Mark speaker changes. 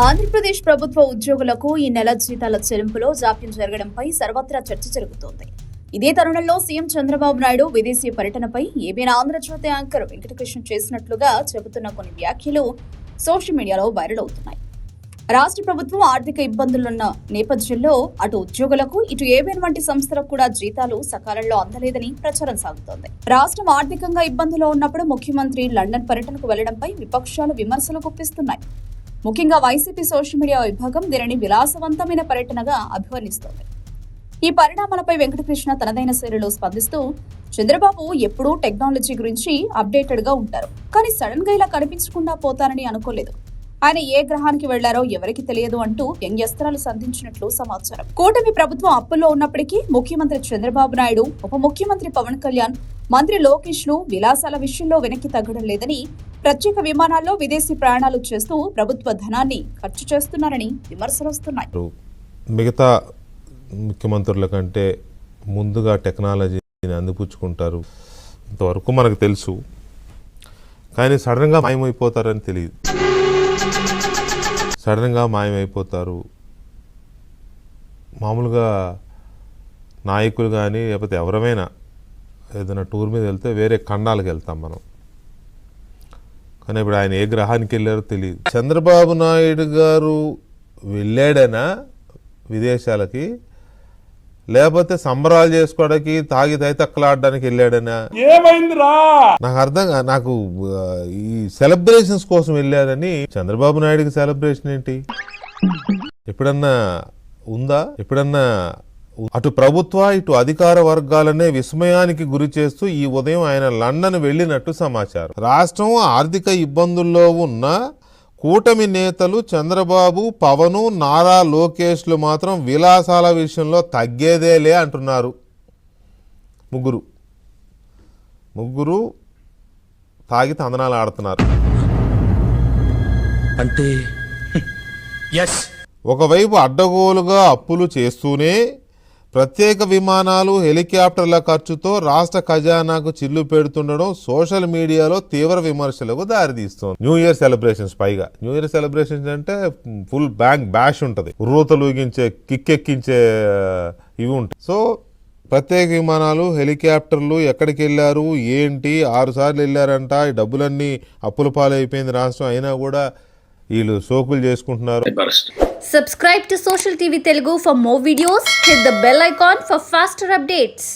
Speaker 1: ఆంధ్రప్రదేశ్ ప్రభుత్వ ఉద్యోగులకు ఈ నెల జీతాల చెల్లింపులో జాప్యం జరగడంపై సర్వత్రా చర్చ జరుగుతోంది. ఇదే తరుణంలో సీఎం చంద్రబాబు నాయుడు విదేశీ పర్యటనపై ఏబీఎన్ ఆంధ్రజ్యోతి యాంకర్ వెంకటకృష్ణ చేసినట్లుగా చెబుతున్న కొన్ని వ్యాఖ్యలు సోషల్ మీడియాలో వైరల్ అవుతున్నాయి. రాష్ట్ర ప్రభుత్వం ఆర్థిక ఇబ్బందులున్న నేపథ్యంలో అటు ఉద్యోగులకు ఇటు ఏబిఎన్ వంటి సంస్థలకు కూడా జీతాలు సకాలంలో అందలేదని ప్రచారం సాగుతోంది. రాష్ట్రం ఆర్థికంగా ఇబ్బందులో ఉన్నప్పుడు ముఖ్యమంత్రి లండన్ పర్యటనకు వెళ్ళడంపై విపక్షాలు విమర్శలు గుప్పిస్తున్నాయి. ముఖ్యంగా వైసీపీ సోషల్ మీడియా విభాగం దీనిని విలాసవంతమైన పర్యటనగా అభివర్ణిస్తోంది. ఈ పరిణామాలపై వెంకటకృష్ణ తనదైన శైలిలో స్పందిస్తూ చంద్రబాబు ఎప్పుడూ టెక్నాలజీ గురించి అప్డేటెడ్గా ఉంటారు కానీ సడన్గా ఇలా కనిపించకుండా పోతారని అనుకోలేదు. ఆయన ఏ గ్రహానికి వెళ్ళారో ఎవరికి తెలియదు అంటూ వ్యంగ్యస్త్రాలు సంధించినట్లు సమాచారం. కూటమి ప్రభుత్వం అప్పుల్లో ఉన్నప్పటికీ ముఖ్యమంత్రి చంద్రబాబు నాయుడు ఉప ముఖ్యమంత్రి పవన్ కళ్యాణ్ మంత్రి లోకేష్ను విలాసాల విషయంలో వెనక్కి తగ్గడం లేదని ప్రత్యేక విమానాల్లో విదేశీ ప్రయాణాలు చేస్తూ ప్రభుత్వ ధనాన్ని ఖర్చు చేస్తున్నారని విమర్శలు వస్తున్నాయి.
Speaker 2: మిగతా ముఖ్యమంత్రుల కంటే ముందుగా టెక్నాలజీని అందిపుచ్చుకుంటారు ఇంతవరకు మనకు తెలుసు. కానీ సడన్గా మాయమైపోతారని తెలియదు. సడన్గా మాయమైపోతారు. మామూలుగా నాయకులు కానీ లేకపోతే ఎవరమైనా ఏదైనా టూర్ మీద వెళ్తే వేరే ఖండాలకు వెళ్తాం మనం. కానీ ఇప్పుడు ఆయన ఏ గ్రహానికి వెళ్ళారో తెలియదు. చంద్రబాబు నాయుడు గారు వెళ్ళాడనా విదేశాలకి? లేకపోతే సంబరాలు చేసుకోవడానికి తాగి తైతక్కలాడడానికి వెళ్ళాడనా?
Speaker 3: ఏమైందిరా?
Speaker 2: నాకు అర్థం నాకు ఈ సెలబ్రేషన్స్ కోసం వెళ్ళారని చంద్రబాబు నాయుడుకి సెలబ్రేషన్ ఏంటి? ఎప్పుడన్నా ఉందా? ఎప్పుడన్నా అటు ప్రభుత్వ ఇటు అధికార వర్గాలనే విస్మయానికి గురి చేస్తూ ఈ ఉదయం ఆయన లండన్ వెళ్ళినట్టు సమాచారం. రాష్ట్రం ఆర్థిక ఇబ్బందుల్లో ఉన్న కూటమి నేతలు చంద్రబాబు పవను నారా లోకేష్లు మాత్రం విలాసాల విషయంలో తగ్గేదేలే అంటున్నారు. ముగ్గురు. ముగ్గురు తాగి తందనాలు ఆడుతున్నారు.
Speaker 3: అంటే ఎస్
Speaker 2: ఒకవైపు అడ్డగోలుగా అప్పులు చేస్తూనే ప్రత్యేక విమానాలు హెలికాప్టర్ల ఖర్చుతో రాష్ట్ర ఖజానాకు చిల్లు పెడుతుండడం సోషల్ మీడియాలో తీవ్ర విమర్శలకు దారితీస్తుంది. న్యూ ఇయర్ సెలబ్రేషన్స్ పైగా. న్యూ ఇయర్ సెలబ్రేషన్స్ అంటే ఫుల్ బ్యాంక్ బ్యాష్ ఉంటుంది. ఉర్రూతలు ఊగించే కిక్కెక్కించే ఇవి ఉంటాయి. సో ప్రత్యేక విమానాలు హెలికాప్టర్లు ఎక్కడికి వెళ్ళారు ఏంటి ఆరు సార్లు వెళ్ళారంట ఈ డబ్బులన్నీ అప్పుల పాలైపోయింది రాష్ట్రం. అయినా కూడా వీళ్ళు సోకులు చేసుకుంటున్నారు.
Speaker 4: Subscribe to social TV Telugu for more videos hit the bell icon for faster updates